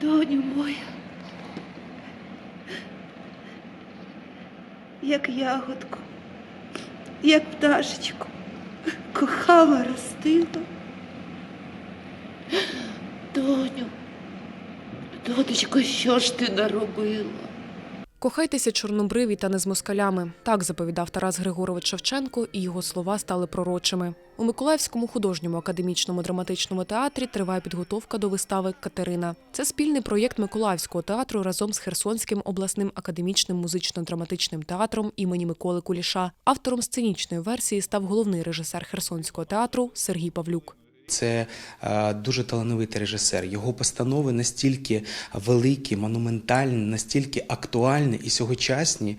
Доню моя, як ягодку, як пташечку, кохала, ростила. Доню, донечко, що ж ти наробила? Кохайтеся чорнобриві та не з москалями. Так заповідав Тарас Григорович Шевченко, і його слова стали пророчими. У Миколаївському художньому академічному драматичному театрі триває підготовка до вистави Катерина. Це спільний проєкт Миколаївського театру разом з Херсонським обласним академічним музично-драматичним театром імені Миколи Куліша. Автором сценічної версії став головний режисер Херсонського театру Сергій Павлюк. Це е, дуже талановитий режисер. Його постанови настільки великі, монументальні, настільки актуальні і сьогочасні.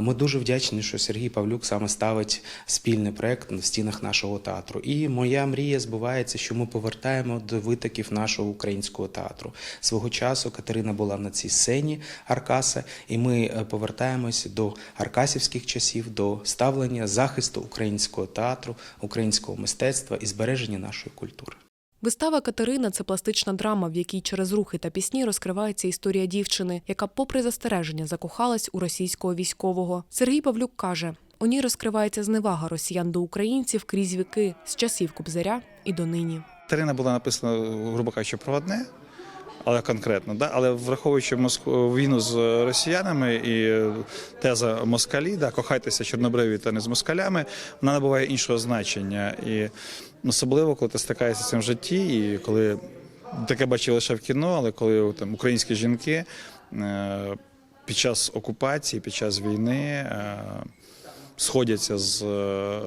Ми дуже вдячні, що Сергій Павлюк саме ставить спільний проект в стінах нашого театру. І моя мрія збувається, що ми повертаємо до витоків нашого українського театру. Свого часу Катерина була на цій сцені Аркаса, і ми е, повертаємось до аркасівських часів, до ставлення захисту українського театру, українського мистецтва і збереження нашої культури. Вистава Катерина це пластична драма, в якій через рухи та пісні розкривається історія дівчини, яка, попри застереження, закохалась у російського військового. Сергій Павлюк каже: у ній розкривається зневага росіян до українців крізь віки з часів Кобзаря і донині. Катерина була написана, грубо кажучи, про одне, але конкретно. Да? Але враховуючи Моск- війну з росіянами і е, теза москалі, да, кохайтеся чорнобриві та не з москалями, вона набуває іншого значення. І особливо, коли ти стикаєшся з цим в житті, і коли таке бачив лише в кіно, але коли там українські жінки е, під час окупації, під час війни. е, Сходяться з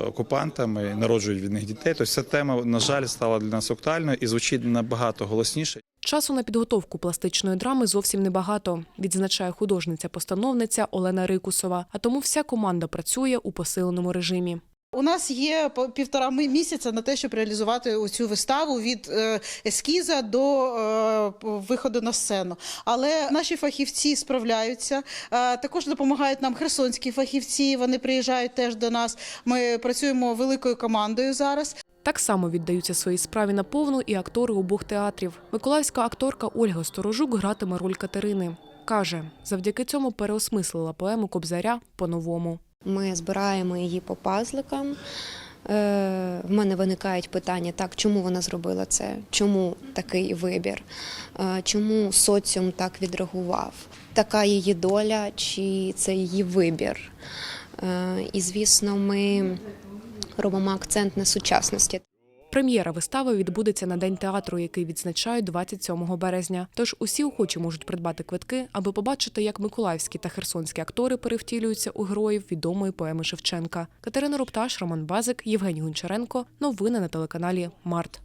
окупантами, народжують від них дітей. Тобто ця тема, на жаль, стала для нас актуальною і звучить набагато голосніше. Часу на підготовку пластичної драми зовсім небагато, відзначає художниця-постановниця Олена Рикусова. А тому вся команда працює у посиленому режимі. У нас є півтора місяця на те, щоб реалізувати цю виставу від е, ескіза до е, виходу на сцену. Але наші фахівці справляються. Е, Також допомагають нам херсонські фахівці. Вони приїжджають теж до нас. Ми працюємо великою командою зараз. Так само віддаються своїй справі на повну і актори обох театрів. Миколаївська акторка Ольга Сторожук гратиме роль Катерини. Каже, завдяки цьому переосмислила поему Кобзаря по-новому. Ми збираємо її по пазликам. Е, В мене виникають питання: так, чому вона зробила це? Чому такий вибір? Е, Чому соціум так відреагував? Така її доля, чи це її вибір? Е, І звісно, ми робимо акцент на сучасності. Прем'єра вистави відбудеться на день театру, який відзначають 27 березня. Тож усі охочі можуть придбати квитки, аби побачити, як миколаївські та херсонські актори перевтілюються у героїв відомої поеми Шевченка. Катерина Рупташ, Роман Базик, Євгеній Гончаренко. Новини на телеканалі Март.